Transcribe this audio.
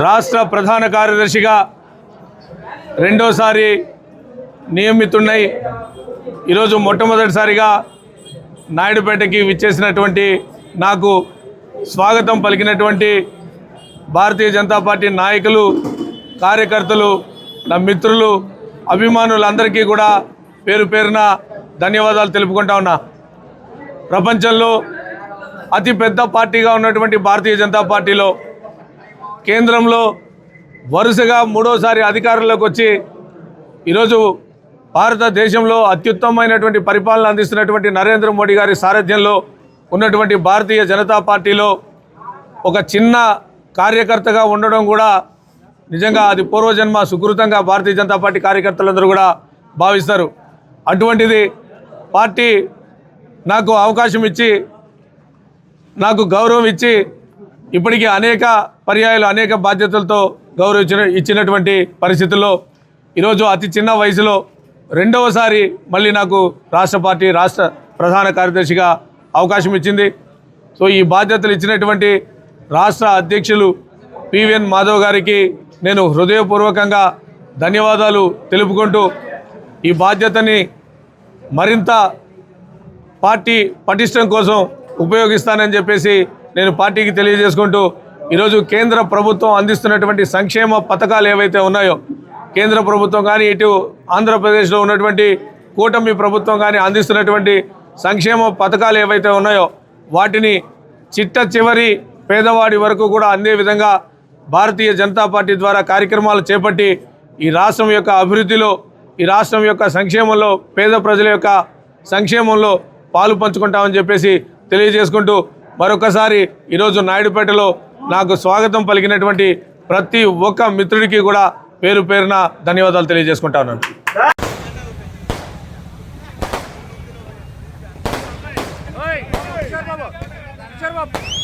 రాష్ట్ర ప్రధాన కార్యదర్శిగా రెండోసారి నియమితున్నాయి ఈరోజు మొట్టమొదటిసారిగా నాయుడుపేటకి విచ్చేసినటువంటి నాకు స్వాగతం పలికినటువంటి భారతీయ జనతా పార్టీ నాయకులు కార్యకర్తలు నా మిత్రులు అభిమానులందరికీ కూడా పేరు పేరున ధన్యవాదాలు తెలుపుకుంటా ఉన్నా. ప్రపంచంలో అతిపెద్ద పార్టీగా ఉన్నటువంటి భారతీయ జనతా పార్టీలో కేంద్రంలో వరుసగా మూడోసారి అధికారంలోకి వచ్చి ఈరోజు భారతదేశంలో అత్యుత్తమమైనటువంటి పరిపాలన అందిస్తున్నటువంటి నరేంద్ర మోడీ గారి సారథ్యంలో ఉన్నటువంటి భారతీయ జనతా పార్టీలో ఒక చిన్న కార్యకర్తగా ఉండడం కూడా నిజంగా అది పూర్వజన్మ సుకృతంగా భారతీయ జనతా పార్టీ కార్యకర్తలందరూ కూడా భావిస్తారు. అటువంటిది పార్టీ నాకు అవకాశం ఇచ్చి నాకు గౌరవం ఇచ్చి ఇప్పటికీ అనేక పర్యాయాలు అనేక బాధ్యతలతో గౌరవించిన ఇచ్చినటువంటి పరిస్థితుల్లో ఈరోజు అతి చిన్న వయసులో రెండవసారి మళ్ళీ నాకు రాష్ట్ర పార్టీ రాష్ట్ర ప్రధాన కార్యదర్శిగా అవకాశం ఇచ్చింది. సో ఈ బాధ్యతలు ఇచ్చినటువంటి రాష్ట్ర అధ్యక్షులు పివిఎన్ మాధవ్ గారికి నేను హృదయపూర్వకంగా ధన్యవాదాలు తెలుపుకుంటూ ఈ బాధ్యతని మరింత పార్టీ పటిష్టం కోసం ఉపయోగిస్తానని చెప్పేసి నేను పార్టీకి తెలియజేసుకుంటూ ఈరోజు కేంద్ర ప్రభుత్వం అందిస్తున్నటువంటి సంక్షేమ పథకాలు ఏవైతే ఉన్నాయో కేంద్ర ప్రభుత్వం కానీ ఇటు ఆంధ్రప్రదేశ్లో ఉన్నటువంటి కూటమి ప్రభుత్వం కానీ అందిస్తున్నటువంటి సంక్షేమ పథకాలు ఏవైతే ఉన్నాయో వాటిని చిట్ట చివరి పేదవాడి వరకు కూడా అందే విధంగా భారతీయ జనతా పార్టీ ద్వారా కార్యక్రమాలు చేపట్టి ఈ రాష్ట్రం యొక్క అభివృద్ధిలో ఈ రాష్ట్రం యొక్క సంక్షేమంలో పేద ప్రజల యొక్క సంక్షేమంలో పాలు పంచుకుంటామని చెప్పేసి తెలియజేసుకుంటూ మరొకసారి ఈరోజు నాయుడుపేటలో నాకు స్వాగతం పలికినటువంటి ప్రతి ఒక్క మిత్రుడికి కూడా పేరు పేరున ధన్యవాదాలు తెలియజేసుకుంటాను Shut!